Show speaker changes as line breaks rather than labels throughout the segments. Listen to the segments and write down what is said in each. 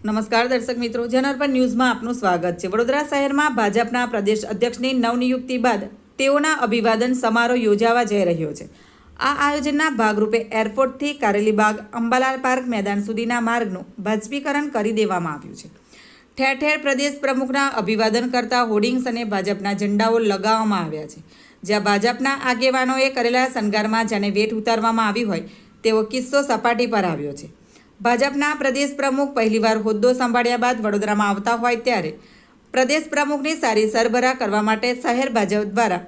નમસ્કાર દર્શક મિત્રો જનરપન ન્યૂઝમાં આપનું સ્વાગત છે. વડોદરા શહેરમાં ભાજપના પ્રદેશ અધ્યક્ષની નવનિયુક્તિ બાદ તેઓના અભિવાદન સમારોહ યોજાવા જઈ રહ્યો છે. આ આયોજનના ભાગરૂપે એરપોર્ટથી કારેલીબાગ અંબાલાલ પાર્ક મેદાન સુધીના માર્ગનું ભાજપીકરણ કરી દેવામાં આવ્યું છે. ઠેર ઠેર પ્રદેશ પ્રમુખના અભિવાદન કરતા હોર્ડિંગ્સ અને ભાજપના ઝંડાઓ લગાવવામાં આવ્યા છે. જ્યાં ભાજપના આગેવાનોએ કરેલા શણગારમાં જેને વેઠ ઉતારવામાં આવી હોય તેવો કિસ્સો સપાટી પર આવ્યો છે. ભાજપના પ્રદેશ પ્રમુખ પહેલીવાર હોદ્દો સંભાળ્યા બાદ વડોદરામાં આવતા હોય ત્યારે પ્રદેશ પ્રમુખની સારી સરભરા કરવા માટે શહેર ભાજપ દ્વારા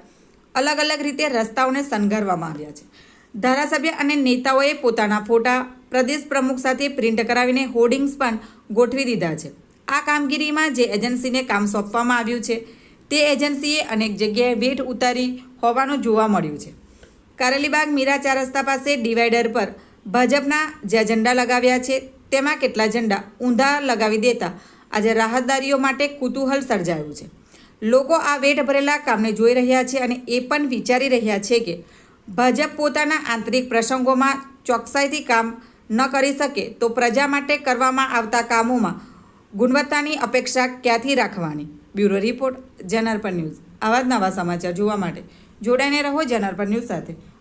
અલગ અલગ રીતે રસ્તાઓને શણગારવામાં આવ્યા છે. ધારાસભ્ય અને નેતાઓએ પોતાના ફોટા પ્રદેશ પ્રમુખ સાથે પ્રિન્ટ કરાવીને હોર્ડિંગ્સ પણ ગોઠવી દીધા છે. આ કામગીરીમાં જે એજન્સીને કામ સોંપવામાં આવ્યું છે, તે એજન્સીએ અનેક જગ્યાએ વેઠ ઉતારી હોવાનું જોવા મળ્યું છે. કારેલીબાગ મીરા ચાર રસ્તા પાસે ડિવાઈડર પર ભાજપના જે ઝંડા લગાવ્યા છે, તેમાં કેટલા ઝંડા ઊંધા લગાવી દેતા? આજે રાહતદારીઓ માટે કુતૂહલ સર્જાયું છે. લોકો આ વેઠ ભરેલા કામને જોઈ રહ્યા છે અને એ પણ વિચારી રહ્યા છે કે ભાજપ પોતાના આંતરિક પ્રસંગોમાં ચોકસાઈથી કામ ન કરી શકે તો પ્રજા માટે કરવામાં આવતા કામોમાં ગુણવત્તાની અપેક્ષા ક્યાંથી રાખવાની? બ્યુરો રિપોર્ટ જનરપન ન્યૂઝ. આવા જ નવા સમાચાર જોવા માટે જોડાઈને રહો જનરપન ન્યૂઝ સાથે.